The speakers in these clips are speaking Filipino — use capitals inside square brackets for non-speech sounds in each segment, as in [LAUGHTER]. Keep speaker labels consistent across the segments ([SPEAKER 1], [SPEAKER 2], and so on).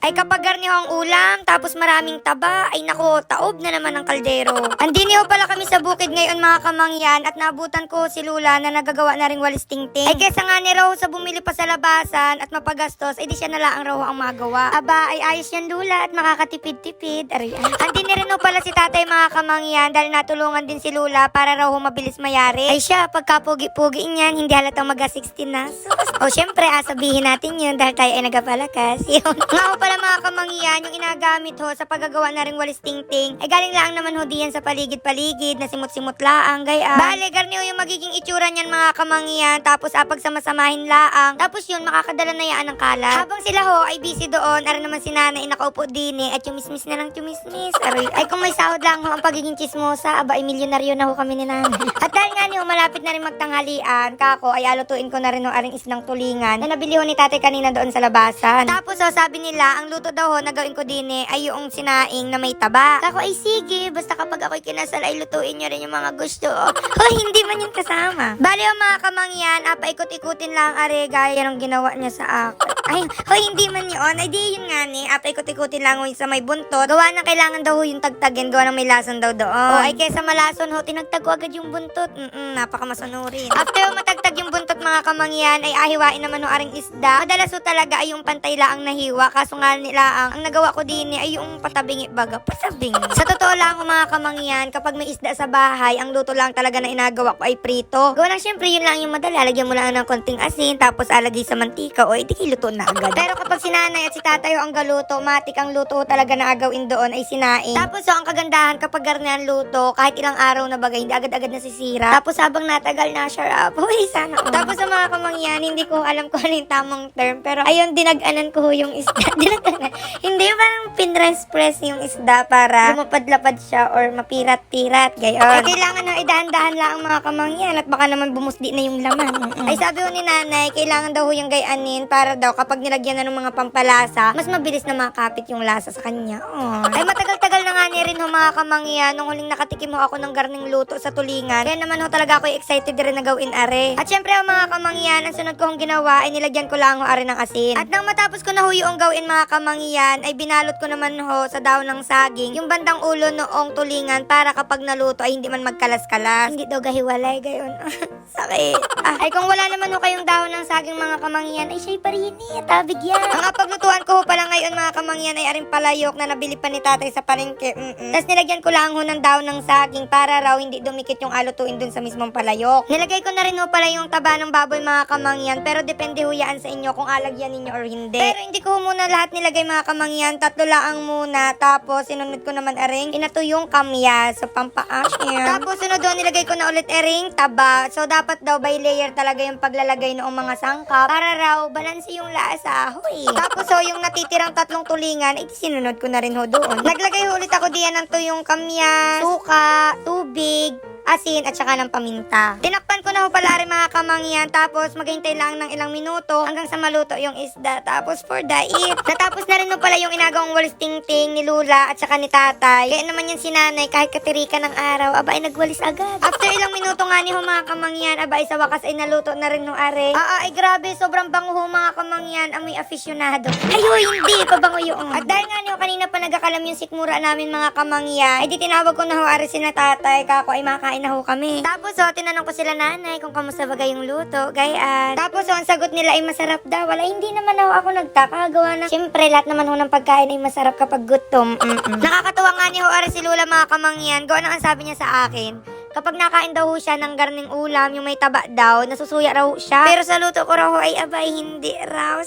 [SPEAKER 1] Ay kapag garniho ang ulam, tapos maraming taba, ay nako, taob na naman ang kaldero. [LAUGHS] Andiniho pala kami sa bukid ngayon mga kamangyan at nabutan ko si Lula na nagagawa na ring walis tingting. Ay kesa nga ni Raw sa bumili pa sa labasan at mapagastos, ay di siya na lang Raw ang magawa. Aba, ay ayos yan Lula at makakatipid-tipid. Aray, ay. Andi ni rin ho pala si tatay mga kamangyan dahil natulungan din si Lula para raw ho mabilis mayari. Ay siya, pagkapugi-pugi niyan, hindi halatang mag-16 na. Sus. [LAUGHS] O syempre, ah, sabihin natin yun dahil tayo ay nagapalakas. [LAUGHS] Yun. Nga ho pala mga kamangyan, yung inagamit ho sa paggagawa na ring walis tingting, ay galing lang naman ho diyan sa paligid-paligid na simut-simut laang, gaya. Bale, garni ho yung magiging itsura niyan mga kamangyan, tapos ah, pagsamasamahin laang, tapos yun, makakadala na yaan ng kalat. Habang sila ho ay busy doon, ara naman si nanay nakaupo din eh, at chumismis na lang chumismis. Aray, ay kung may sahod lang ho ang pagiging chismosa, aba ay milyonaryo na ho kami ni nanay. [LAUGHS] At dahil nga niyo malapit na rin magtanghalian, kako ay alutuin ko na rin ho aring islang tulingan na nabili ho ni tatay kanina doon sa labasan. Tapos ho, sabi nila, ang luto daw ho na gawin ko din eh, ay yung sinaing na may taba. Kako ay sige, basta kapag ako'y kinasal ay lutuin niyo rin yung mga gusto. Hoy, [LAUGHS] hindi man yun kasama. Bali ho mga kamangyan, apa ikot-ikutin lang are gaya ng ginawa niya sa akin. Ay, hoy, hindi man yun. Ay, di yun nga ni. Apa ikot-ikutin lang ho sa may buntot. Gawa na kailangan daw ho yung tagtagin. Gawa ng may lason daw doon. O, ay kesa malason ho, tinagtag ko agad yung buntot. Mm-mm, napakamasanorin. After ho matagtag yung buntot mga kamangyan, ay ahiwain naman ho aring isda. Madalas talaga ay yung pantay laang nahiwa. Kaso nga nila ang, ang nagawa ko din ay yung patabingi baga. Patabingi. Sa totoo lang ho mga kamangyan, kapag may isda sa bahay, ang luto lang talaga na inagawa ko ay prito. Gawa lang syempre yun lang yung madali. Lagyan mo lang ng konting asin, tapos alagay sa mantika o iti luto na agad. Pero kapag si nanay at si tatay ho ang galuto, matik ang luto talaga na agawin doon ay sinaing. Tapos ho, ang kagandahan kapag garnihan luto, kahit ilang araw na bagay, hindi agad-agad nasisira. Tapos habang natagal na, [LAUGHS] sarap. Uy, sana [LAUGHS] all. Tapos sa mga kamangyan, hindi ko alam kung ano yung tamang term. Pero ayun, dinag-anan ko yung isda. [LAUGHS] dinag-anan. Hindi parang pinress-press yung isda para lumapad-lapad siya or mapirat-pirat. Gayon. Ay, kailangan na idahan-dahan lang ang mga kamangyan at baka naman bumusdi na yung laman. Mm-mm. Ay, sabi ho ni nanay, kailangan daw yung gayanin para daw kapag nilagyan na ng mga pampalasa, mas mabilis na makapit yung lasa sa kanya. Oh. Ay, matagal-tagal na nga ni rin ho mga kamangyan nung huling nakatikim ho ako ng garning luto sa tulingan. Kaya naman ho talaga ako excited rin na gawin are. At syempre ho mga kamangyan, ang sunod ko hong ginawa ay nilagyan ko lang ho are ng asin. At nang matapos ko na ho yung gawin mga kamangyan, ay binalot ko naman ho sa daw ng saging yung bandang ulo noong tulingan para kapag naluto ay hindi man magkalas-kalas. Hindi daw gahiwalay gayon. [LAUGHS] Sakit. Ah, ay kung wala naman ho kayong dahon ng saging mga kamangyan, ay siya'y parinit. Tabig yan. Ang paglutuan ko ho pala ngayon mga kamangyan ay aring palayok na nabili pa ni tatay sa palengke. Mm-mm. Tapos nilagyan ko lang ho ng dahon ng saging para raw hindi dumikit yung alutuin dun sa mismong palayok. Nilagay ko na rin ho pala yung taba ng baboy mga kamangyan pero depende ho yan sa inyo kung alagyan ninyo or hindi. Pero hindi ko muna lahat nilagay mga kamangyan. Tatlo lang muna. Tapos sinunod ko naman aring inato yung kamya sa pampaas [LAUGHS] niya. Tapos sunod doon nilagay ko na ulit aring taba. So dapat daw by layer talaga yung paglalagay noong mga sangkap para raw balanse yung lasa. Hoy. Tapos ho yung natitirang tatlong tulingan, ay sinunod ko na rin ho doon. Naglagay ho ulit ako diyan ng tuyong kamya, suka, tubig, asin at saka ng paminta. Tinakpan ko na ho pala rin mga kamangyan tapos maghintay lang ng ilang minuto hanggang sa maluto yung isda tapos for the eat. [LAUGHS] Natapos na rin ho pala yung inagawang walis ting-ting ni Lula at saka ni tatay. Kaya naman yan si nanay kahit katirika ng araw, aba ay nagwalis agad. After ilang minuto nga ni ho mga kamangyan, aba ay sa wakas ay naluto na rin ho are. Ah, ay grabe, sobrang bango ho mga kamangyan, amoy afisyonado. Ay, ho, hindi, pabango yung. At dahil nga ni ho kanina pa nagkakalam yung sikmura namin mga kamangyan, ay di tinawag ko na ho are si na tatay, kako ay makain na ho kami. Tapos ho, tinanong ko sila nanay kung kamusta ba yung luto, gayaan. Tapos ho, ang sagot nila ay masarap daw. Wala, hindi naman ho ako nagtaka. Gawa na, syempre, lahat naman ho ng pagkain ay masarap kapag gutom. Nakakatuwa nga ni ho are si Lula mga kamangyan. Gawa na ang sabi niya sa akin. Kapag nakain daw siya ng garning ulam, yung may taba daw, nasusuya raw siya. Pero sa luto ko raw ay abay, hindi raw.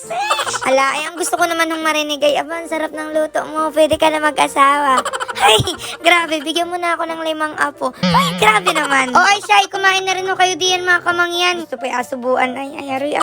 [SPEAKER 1] Ala, ay ang gusto ko naman ng marinig ay, aba, ang sarap ng luto mo. Pwede ka na mag-asawa. Ay, [LAUGHS] grabe, bigyan mo na ako ng limang apo. Ay, grabe naman. [LAUGHS] O ay siya, ay kumain na rin ho kayo diyan mga kamangyan. Gusto pa yung asubuan. Ay, ay, aroy,